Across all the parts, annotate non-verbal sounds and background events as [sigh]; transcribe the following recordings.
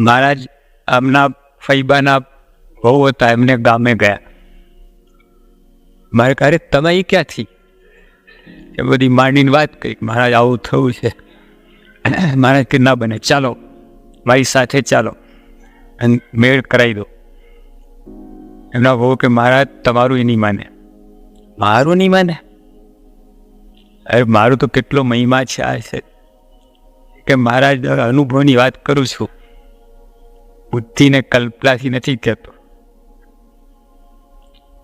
મારા જ આમના ફૈબાના બહુ હતા, એમને ગામે ગયા. મારે અરે, તમે એ ક્યાંથી? એ બધી માંડીને વાત કરી મહારાજ, આવું થયું છે. [clears throat] મહારાજ કે ના બને, ચાલો, મારી સાથે ચાલો, અને મેળ કરાવી દો. એમના બહુ કે, મહારાજ, તમારું એ નહીં માને. મારું નહીં માને? અરે, મારું તો કેટલો મહિમા છે આ છે. કે, મહારાજ, અનુભવની વાત કરું છું. બુદ્ધિને કલ્પનાથી નથી કહેતો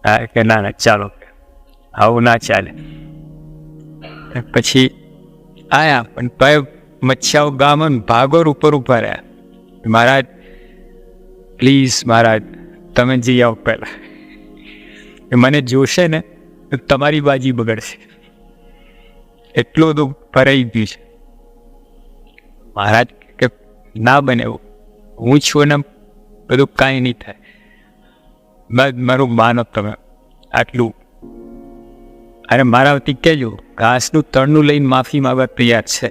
હા કે ના ના ચાલો આવું ના ચાલે પછી આયા પણ તોય મચ્છાઓ ગામન ભાગોર ઉપર ઊભા રહ્યા મહારાજ પ્લીઝ મહારાજ તમે જઈ આવો પહેલા મને જોશે ને તમારી બાજી બગડશે એટલું બધું ભરાઈ ગયું છે મહારાજ કે ના બને એવું હું છું ને બધું કાંઈ નહીં થાય. બસ મારું માનો તમે. આટલું. અરે મારા વતી કહેજો ઘાસનું તળનું લઈને માફી માંગવા તૈયાર છે.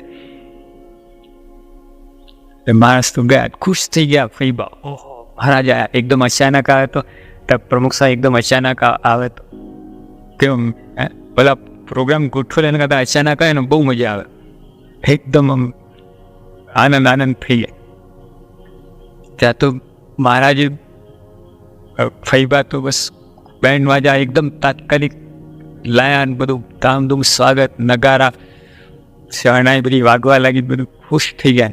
માણસ તો ગયા, ખુશ થઈ ગયા ફઈબા ઓહો, મહારાજ આવ્યા એકદમ અચાનક આવે તો પ્રમુખ સાહેબ એકદમ અચાનક આવે તો. કેમ? બધા પ્રોગ્રામ ગોઠવેલા એના કરતાં અચાનક આવે ને બહુ મજા આવે. એકદમ આનંદ આનંદ થઈ જાય. ત્યાં તો મહારાજે જે ફૈબા તો બસ બેન્ડ વાજા એકદમ તાત્કાલિક લાયા ને બધું ધામધૂમ સ્વાગત, નગારા, શરણાઈ બધી વાગવા લાગી બધું ખુશ થઈ ગયા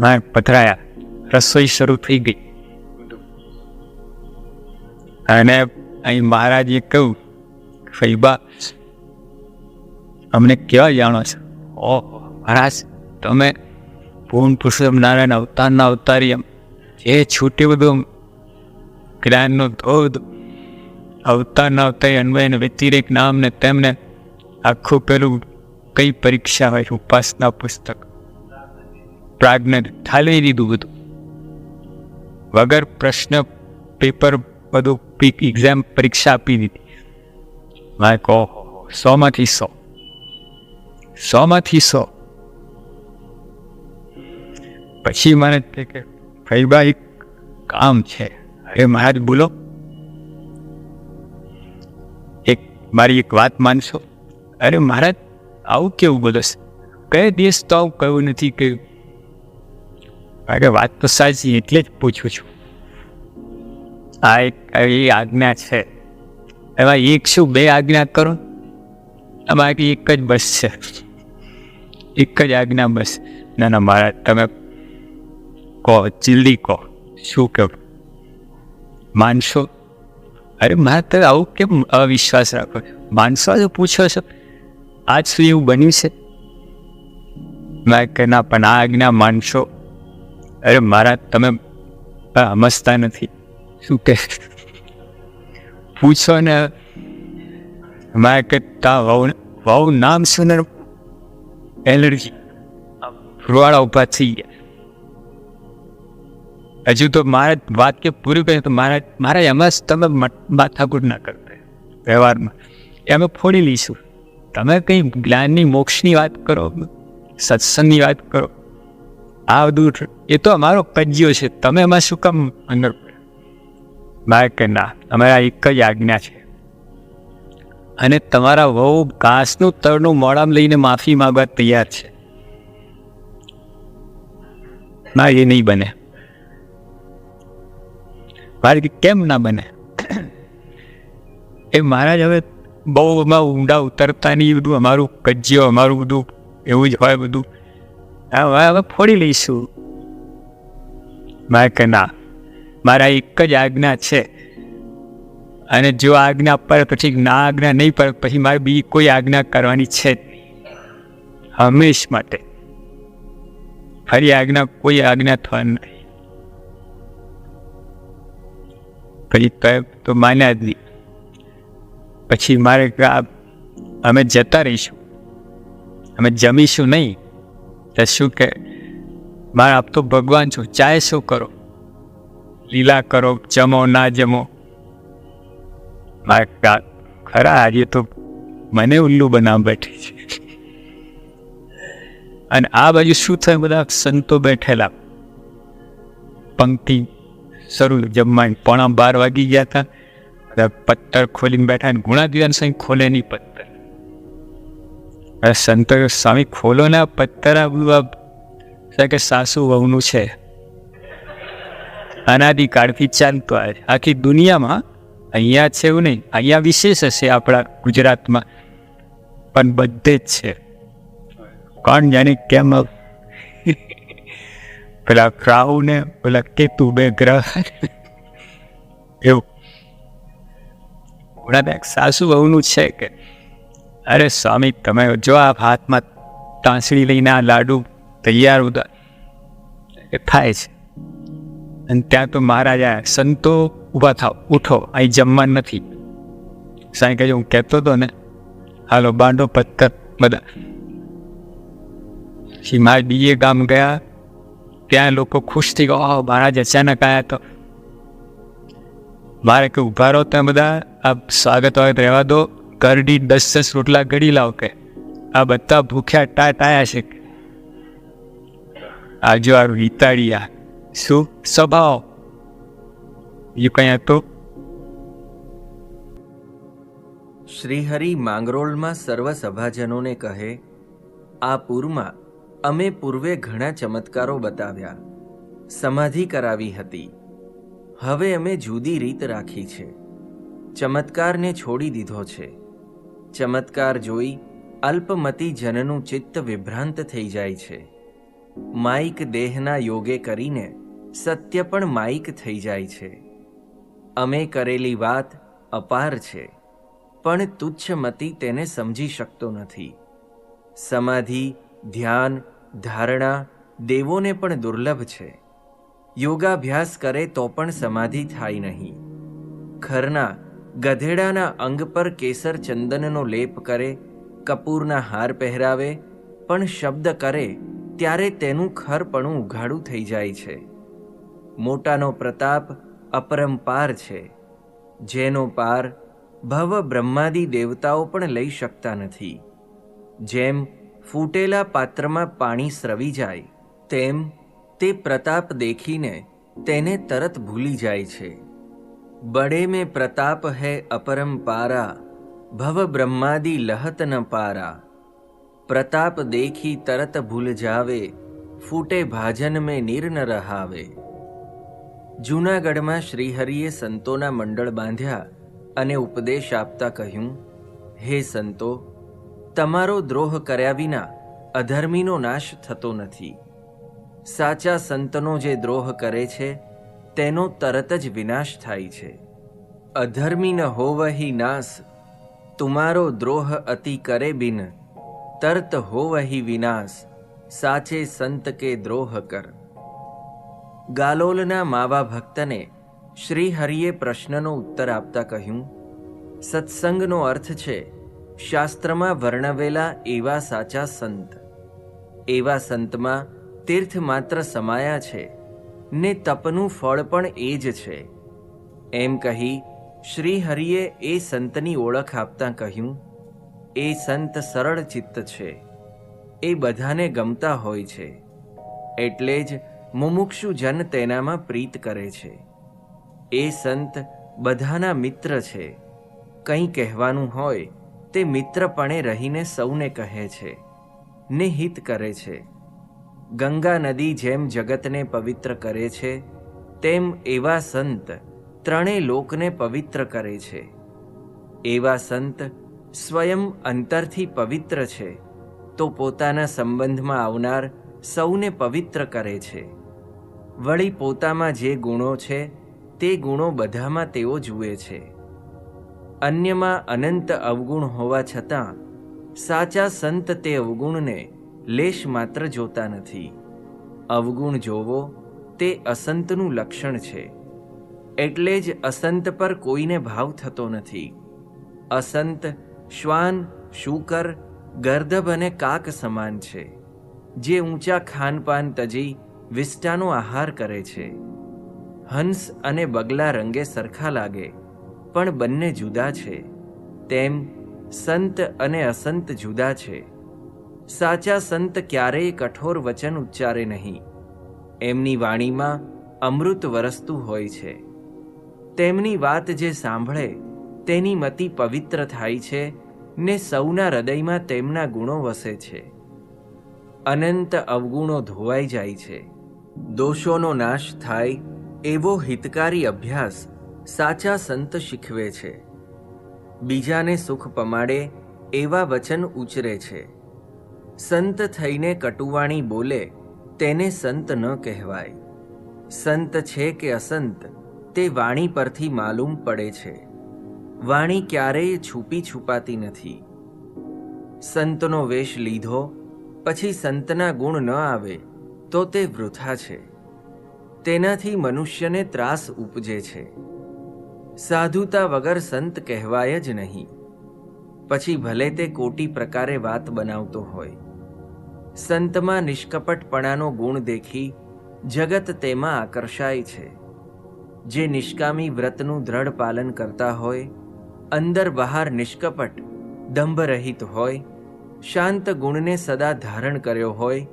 મારે પથરાયા, રસોઈ શરૂ થઈ ગઈ. અને અહીં મહારાજે કહ્યું ફૈબા અમને કેવા જાણો છો? ઓ મહારાજ, તમે પૂર્ણ પુરુષોત્તમ નારાયણ અવતારના અવતારી એમ. જે છૂટે બધું જ્ઞાનનો ધોધ, અવતાર અન્વય અને વ્યતિરેક નામ ને તેમને આખું પેલું કઈ પરીક્ષા હોય ઉપાસના પુસ્તક. પ્રાજ્ઞ ઠાલવી દીધું બધું. વગર પ્રશ્ન, પેપર બધું એક્ઝામ પરીક્ષા આપી દીધી. મેં કહો, સોમાંથી સો? સોમાંથી સો? પછી મને કે ફૈબા એક કામ છે. અરે મહારાજ, બોલો. એક, મારી એક વાત માનશો? અરે, મહારાજ, આવું કેવું બોલો કયો દેશ તો આવું કહ્યું નથી કે અરે વાત તો સાચી એટલે જ પૂછું છું. આ એક એ આજ્ઞા છે. એમાં એક શું બે આજ્ઞા કરો? અમારી એક જ બસ છે. એક જ આજ્ઞા બસ. ના ના, મહારાજ, તમે કહો જલ્દી કહો શું કહો? માનશો અરે મારે તમે આવું કેમ અવિશ્વાસ રાખો? માનશો જો પૂછો છો? આજ સુધી એવું બન્યું છે? મેં કે ના પણ આ આજ્ઞા માનશો? અરે મારા તમે સમજતા નથી. શું કે પૂછો ને. મેં કે તા વહુ વહુ નામ સુને એલર્જી. ફુરવાળા ઊભા થઈ ગયા. હજુ તો મારે વાત કે પૂરી કરી તો મારા મારા એમાં જ તમે માથાકૂટ ના કરતા. વ્યવહારમાં. એ અમે ફોડી લઈશું. તમે કંઈ જ્ઞાનની, મોક્ષની વાત કરો, સત્સંગની વાત કરો. આ બધું એ તો અમારો પજ્યો છે. તમે એમાં શું કામ અંદર મારે કે ના. અમારા એક જ આજ્ઞા છે. અને તમારા વહુ ઘાસનું તળનું મોડામાં લઈને માફી માંગવા તૈયાર છે. ના, એ નહીં બને. મારે કેમ ના બને? એ મહારાજ હવે બહુ એમાં ઊંડા ઉતરતા નહીં બધું અમારું કજ્યો, અમારું બધું, એવું જ હોય બધું. હા હવે ફોડી લઈશું. મારે કે ના, મારા એક જ આજ્ઞા છે. અને જો આજ્ઞા પર પછી ના આજ્ઞા નહીં પર પછી મારે બીજી કોઈ આજ્ઞા કરવાની છે હંમેશ માટે. ફરી આજ્ઞા કોઈ આજ્ઞા થવાની નહીં પછી તો માન્યા જ નહીં. પછી મારે અમે જતા રહીશું. અમે જમીશું નહીં. તો શું કે મારે, આપ તો ભગવાન છું. ચાહે શું કરો. લીલા કરો, જમો, ના જમો. મારે ખરા, આજે તો મને ઉલ્લુ બનાવ બેઠી છે. અને આ બાજુ શું થયું? બધા સંતો બેઠેલા. પંક્તિ શરૂ જમવાની પોણા બાર વાગી ગયા હતા. પથ્થર ખોલીને બેઠા ને ગુણાદિવાન સાંઈ ખોલે નહીં પથ્થર. અરે સંતો સ્વામી, ખોલો ને પથ્થર આ કે સાસુ વહુનું છે. અનાદિકાળથી ચાલતો આવે આખી દુનિયામાં અહીંયા છે એવું નહીં. અહીંયા વિશેષ હશે આપણા ગુજરાતમાં. પણ બધે જ છે. કોણ જાણે કેમ પેલા રાહુ ને, પેલા કેતુ બે ગ્રહ એવું. સાસુ વહુનું છે કે? અરે સ્વામી, તમે જો આ હાથમાં તાંસળી લઈને આ લાડુ તૈયાર હતા એ થાય છે. અને ત્યાં તો મહારાજા સંતો ઊભા થાવ, ઉઠો, અહીં જમવાનું નથી. સાંઈ કહેજો, હું કહેતો હતો ને, હાલો બાંડો પથ્થર, બધા. શ્રી મારે બીજે ગામ ગયા ત્યાં લોકો ખુશ થઈ ગયા "ઓહ, મહારાજ અચાનક આવ્યા તો. મારે કે ઊભા રહો ત્યાં બધા આ સ્વાગત હોય રહેવા દો. કરડી દસ દસ રોટલા ઘડી લાવ કે. આ બધા ભૂખ્યા ટાટ ટાયા છે. આ જો આ વિતાડિયા શું? સ્વભાવ? બીજું કંઈ હતું? શ્રીહરિ માંગરોળમાં સર્વ સભાજનોને કહે આ પૂરમાં અમે પૂર્વે ઘણા ચમત્કારો બતાવ્યા. સમાધિ કરાવી હતી. હવે અમે જુદી રીત રાખી છે. ચમત્કારને છોડી દીધો છે. ચમત્કાર જોઈ અલ્પમતી જનનું ચિત્ત વિભ્રાંત થઈ જાય છે. માઇક દેહના યોગે કરીને સત્ય પણ માઇક થઈ જાય છે. અમે કરેલી વાત અપાર છે, પણ તુચ્છ મતિ તેને સમજી શકતો નથી. સમાધિ ધ્યાન, ધારણા દેવોને પણ દુર્લભ છે. યોગાભ્યાસ કરે તો પણ સમાધિ થાય નહીં. ખરના ગધેડાના અંગ પર કેસર ચંદનનો લેપ કરે, કપૂરના હાર પહેરાવે, પણ શબ્દ કરે ત્યારે તેનું ખરપણું ઉઘાડું થઈ જાય છે. મોટાનો પ્રતાપ અપરંપાર છે. જેનો પાર ભવ બ્રહ્માદિ દેવતાઓ પણ લઈ શકતા નથી. જેમ ફૂટેલા પાત્રમાં પાણી સ્રવી જાય, તેમ તે પ્રતાપ દેખીને તેને તરત ભૂલી જાય છે. બડે મેં પ્રતાપ હૈ અપરંપારા ભવ બ્રહ્માદિ લહત ન પારા. પ્રતાપ દેખી તરત ભૂલ જાવે, ફૂટે ભાજન મેં નીર ન રહાવે જૂનાગઢમાં શ્રીહરિએ સંતોના મંડળ બાંધ્યા અને ઉપદેશ આપતા કહ્યું, હે સંતો તમારો દ્રોહ કર્યા વિના અધર્મીનો નાશ થતો નથી. સાચા સંતનો જે દ્રોહ કરે છે, તેનો તરત જ વિનાશ થાય છે. અધર્મી ન હોવહી નાશ, તુમારો દ્રોહ અતિ કરે બિન, તર્ત હોવહી વિનાશ, સાચે સંત કે દ્રોહ કર. ગાલોલના માવા ભક્તને શ્રી હરિએ પ્રશ્નનો ઉત્તર આપતા કહ્યું, સત્સંગનો અર્થ છે શાસ્ત્રમાં વર્ણવેલા એવા સાચા સંત. એવા સંતમાં તીર્થ માત્ર સમાયા છે, ને તપનું ફળ પણ એ જ છે. એમ કહી શ્રી હરિએ એ સંતની ઓળખ આપતા કહ્યું, એ સંત સરળ ચિત્ત છે, એ બધાને ગમતા હોય છે, એટલે જ મુમુક્ષુ જન તેનામાં પ્રીત કરે છે. એ સંત બધાના મિત્ર છે, કંઈ કહેવાનું હોય તે મિત્રપણે રહીને સૌને કહે છે, ને હિત કરે છે. ગંગા નદી જેમ જગતને પવિત્ર કરે છે, તેમ એવા સંત ત્રણેય લોકને પવિત્ર કરે છે. એવા સંત સ્વયં અંતરથી પવિત્ર છે, તો પોતાના સંબંધમાં આવનાર સૌને પવિત્ર કરે છે. વળી પોતામાં જે ગુણો છે, તે ગુણો બધામાં તેઓ જુએ છે. અન્યમાં અનંત અવગુણ હોવા છતાં, સાચા સંત તે અવગુણને લેશ માત્ર જોતા નથી. અવગુણ જોવો તે અસંતનું લક્ષણ છે. એટલે જ અસંત પર કોઈને ભાવ થતો નથી. અસંત, શ્વાન, શુકર ગર્દભ અને કાક સમાન છે, જે ઊંચા ખાનપાન તજી વિષ્ટાનો આહાર કરે છે. હંસ અને બગલા રંગે સરખા લાગે. પણ બંને જુદા છે. તેમ સંત અને અસંત જુદા છે. સાચા સંત ક્યારેય કઠોર વચન ઉચ્ચારે નહીં. એમની વાણીમાં અમૃત વરસતું હોય છે. તેમની વાત જે સાંભળે, તેની મતિ પવિત્ર થાય છે ને સૌના હૃદયમાં તેમના ગુણો વસે છે. અનંત અવગુણો ધોવાઈ જાય છે. દોષોનો નાશ થાય એવો હિતકારી અભ્યાસ સાચા સંત શીખવે છે. બીજાને સુખ પમાડે એવા વચન ઉચરે છે. સંત થઈને કટુવાણી બોલે તેને સંત ન કહેવાય. સંત છે કે અસંત તે વાણી પરથી માલુમ પડે છે. વાણી ક્યારેય છૂપી છુપાતી નથી. સંતનો વેશ લીધો પછી સંતના ગુણ ન આવે તો તે વૃથા છે. તેનાથી મનુષ્યને ત્રાસ ઉપજે છે. સાધુતા વગર સંત કહેવાય જ નહીં. પછી ભલે તે કોટી પ્રકારે વાત બનાવતો હોય. સંતમાં નિષ્કપટપણાનો ગુણ દેખી જગત તેમાં આકર્ષાય છે. જે નિષ્કામી વ્રતનું દ્રઢ પાલન કરતા હોય, અંદર બહાર નિષ્કપટ, દંભરહિત હોય, શાંત ગુણને સદા ધારણ કર્યો હોય,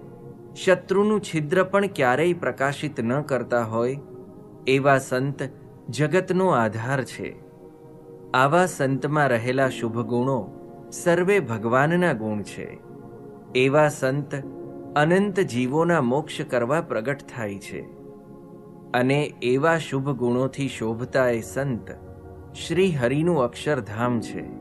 શત્રુનું છિદ્ર પણ ક્યારેય પ્રકાશિત ન કરતા હોય, એવા સંત જગતનો આધાર છે. આવા સંતમાં રહેલા શુભ ગુણો સર્વે ભગવાનના ગુણ છે. એવા સંત અનંત જીવોના મોક્ષ કરવા પ્રગટ થાય છે. અને એવા શુભ ગુણોથી શોભતા એ સંત શ્રી હરિનું અક્ષરધામ છે.